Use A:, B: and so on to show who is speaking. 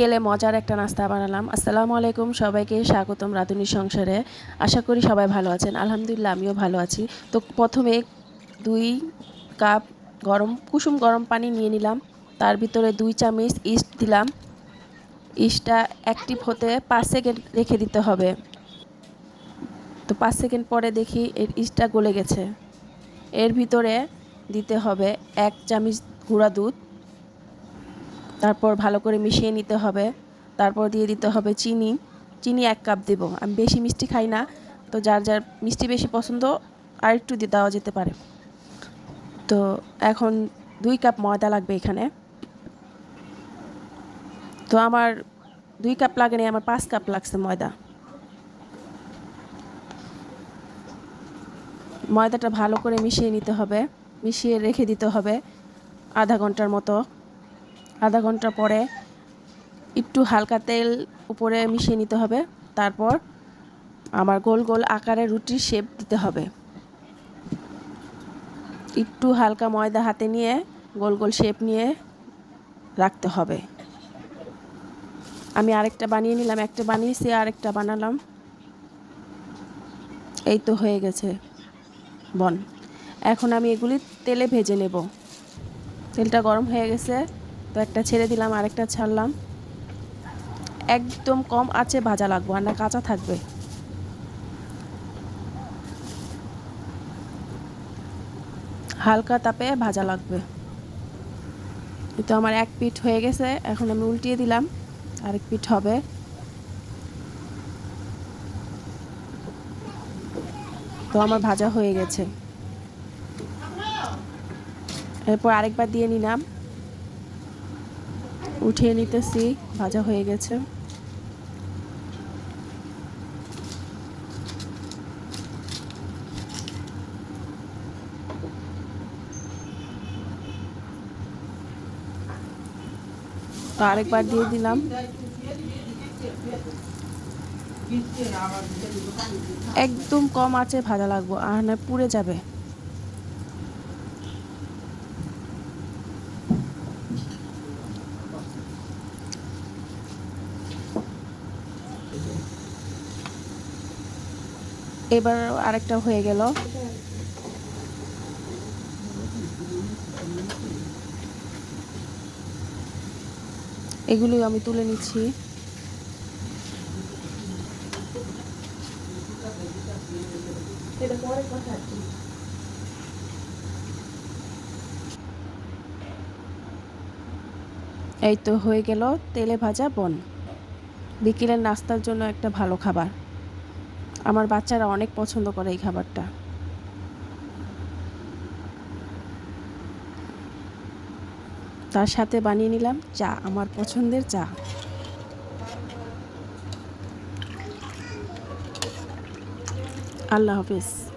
A: বিকেলে মজার একটা নাস্তা বানালাম। আসসালামু আলাইকুম, সবাইকে স্বাগতম রাঁধুনি সংসারে। আশা করি সবাই ভালো আছেন। আলহামদুলিল্লাহ, আমিও ভালো আছি। তো প্রথমে দুই কাপ গরম, কুসুম গরম পানি নিয়ে নিলাম। তার ভিতরে দুই চামচ ইস্ট দিলাম। ইস্টটা অ্যাক্টিভ হতে পাঁচ সেকেন্ড রেখে দিতে হবে। তো পাঁচ সেকেন্ড পরে দেখি এর ইস্টটা গলে গেছে। এর ভিতরে দিতে হবে এক চামচ গুঁড়া দুধ। তারপর ভালো করে মিশিয়ে নিতে হবে। তারপর দিয়ে দিতে হবে চিনি। চিনি এক কাপ দেবো। আমি বেশি মিষ্টি খাই না, তো যার যার মিষ্টি বেশি পছন্দ আর একটু দিয়ে দেওয়া যেতে পারে। তো এখন দুই কাপ ময়দা লাগবে এখানে। তো আমার দুই কাপ লাগেনি আমার পাঁচ কাপ লাগছে ময়দা। ময়দাটা ভালো করে মিশিয়ে নিতে হবে। মিশিয়ে রেখে দিতে হবে আধা ঘণ্টার মতো। আধা ঘণ্টা পরে একটু হালকা তেল উপরে মিশিয়ে নিতে হবে। তারপর আমার গোল গোল আকারে রুটির শেপ দিতে হবে। একটু হালকা ময়দা হাতে নিয়ে গোল গোল শেপ নিয়ে রাখতে হবে। আমি আরেকটা বানিয়ে নিলাম, একটা বানিয়েছি, আরেকটা বানালাম। এই তো হয়ে গেছে বন। এখন আমি এগুলি তেলে ভেজে নেব। তেলটা গরম হয়ে গেছে। তো একটা ছেড়ে দিলাম, আরেকটা ছাড়লাম। একদম কম আছে ভাজা লাগবো, আর না কাঁচা থাকবে। হালকা তাপে ভাজা লাগবে। তো আমার এক পিঠ হয়ে গেছে, এখন আমি উল্টিয়ে দিলাম, আরেক পিঠ হবে। তো আমার ভাজা হয়ে গেছে। এরপর আরেকবার দিয়ে নিলাম। উঠিয়ে নিতেছি, ভাজা হয়ে গেছে। আরেকবার দিয়ে দিলাম। একদম কম আছে ভাজা লাগবো, আর না পুড়ে যাবে। এবার আরেকটা হয়ে গেল। এগুলি আমি তুলে নিচ্ছি। এই তো হয়ে গেল তেলে ভাজা বন। বিকেলের নাস্তার জন্য একটা ভালো খাবার। আমার বাচ্চারা অনেক পছন্দ করে এই খাবারটা। তার সাথে বানিয়ে নিলাম চা, আমার পছন্দের চা। আল্লাহ হাফিজ।